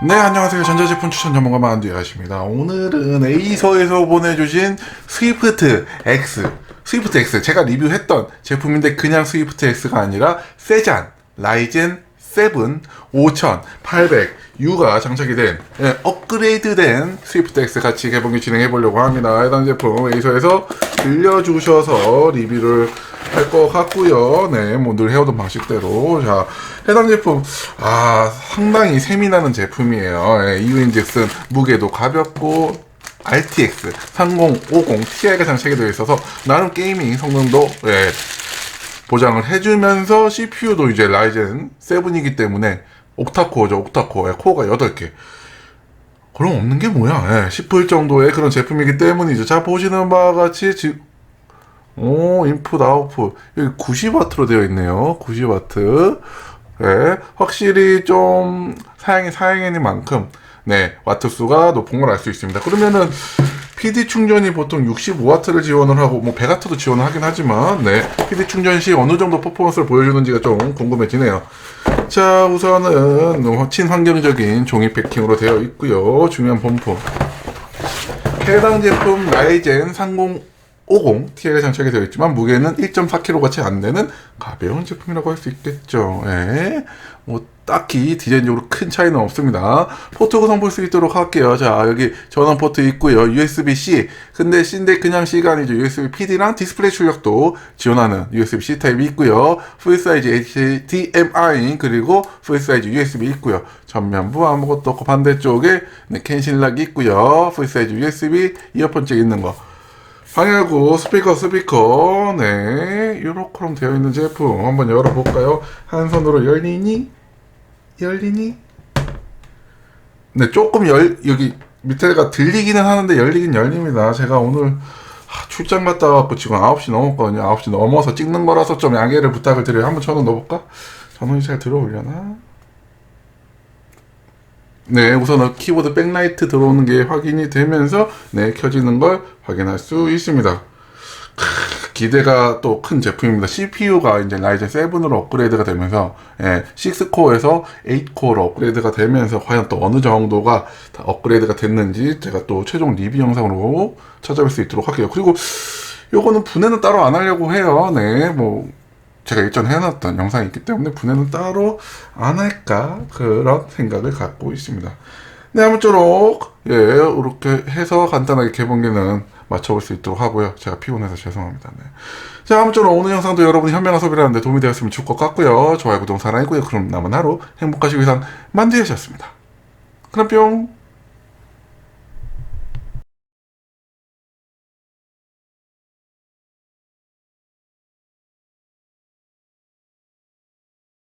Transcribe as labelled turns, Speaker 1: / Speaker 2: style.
Speaker 1: 네 안녕하세요. 전자제품 추천 전문가 만두야십니다. 오늘은 에이서에서 보내주신 스위프트 X. 스위프트 X. 제가 리뷰했던 제품인데 그냥 스위프트 X가 아니라 세잔 라이젠 7 5800U가 장착이 된 예, 업그레이드된 스위프트 X 같이 개봉기 진행해 보려고 합니다. 해당 제품 에이서에서 들려주셔서 리뷰를 할 것 같고요. 네, 뭐 늘 해오던 방식대로 자 해당 제품 아 상당히 세미나는 제품이에요. 예, 이유인즉슨 무게도 가볍고 RTX 3050 Ti가 장착이 되어 있어서 나름 게이밍 성능도 예, 보장을 해주면서 CPU도 이제 라이젠 7이기 때문에 옥타코어죠, 옥타코어. 예, 코어가 8개. 그럼 없는 게 뭐야? 예, 싶을 정도의 그런 제품이기 때문이죠. 자, 보시는 바와 같이 지금 오, 인풋 아웃풋. 여기 90W로 되어 있네요. 90W. 네, 확실히 좀 사양이 사양이니 만큼, 네, 와트 수가 높은 걸 알 수 있습니다. 그러면은 PD 충전이 보통 65W를 지원을 하고 뭐 100W도 지원을 하긴 하지만 네, PD 충전 시 어느 정도 퍼포먼스를 보여주는지가 좀 궁금해지네요. 자, 우선은 친환경적인 종이 패킹으로 되어 있고요. 중요한 본품. 해당 제품 라이젠 30 50Ti가 장착이 되어 있지만 무게는 1.4kg가 채 안 되는 가벼운 제품이라고 할 수 있겠죠. 예. 뭐 딱히 디자인적으로 큰 차이는 없습니다. 포트 구성 볼 수 있도록 할게요. 자, 여기 전원 포트 있고요. USB-C. 근데 C인데 그냥 C가 아니죠. USB PD랑 디스플레이 출력도 지원하는 USB-C 타입이 있고요. 풀 사이즈 HDMI 그리고 풀 사이즈 USB 있고요. 전면부 아무것도 없고 반대쪽에 네, 캔신락이 있고요. 풀 사이즈 USB 이어폰 잭 있는 거. 방열구 스피커 스피커 네 요렇게럼 되어 있는 제품 한번 열어볼까요? 한 손으로 열리니 열리니 네 조금 열 여기 밑에가 들리기는 하는데 열리긴 열립니다 제가 오늘 하, 출장 갔다 와갖고 지금 9시 넘었거든요 9시 넘어서 찍는 거라서 좀 양해를 부탁을 드려요 한번 전원 넣어볼까? 전원이 잘 들어오려나? 네, 우선 키보드 백라이트 들어오는 게 확인이 되면서 네, 켜지는 걸 확인할 수 있습니다. 크, 기대가 또 큰 제품입니다. CPU가 이제 라이젠 7으로 업그레이드가 되면서 예, 6코어에서 8코어로 업그레이드가 되면서 과연 또 어느 정도가 다 업그레이드가 됐는지 제가 또 최종 리뷰 영상으로 찾아뵐 수 있도록 할게요. 그리고 요거는 분해는 따로 안 하려고 해요. 네, 뭐 제가 일전에 해놨던 영상이 있기 때문에 분해는 따로 안 할까 그런 생각을 갖고 있습니다. 네 아무쪼록 예 이렇게 해서 간단하게 개봉기는 맞춰볼 수 있도록 하고요. 제가 피곤해서 죄송합니다. 네. 자 아무쪼록 오늘 영상도 여러분이 현명한 소비를 하는데 도움이 되었으면 좋을 것 같고요. 좋아요 구독 사랑이고요. 그럼 남은 하루 행복하시고 이상 만두였습니다. 그럼 뿅.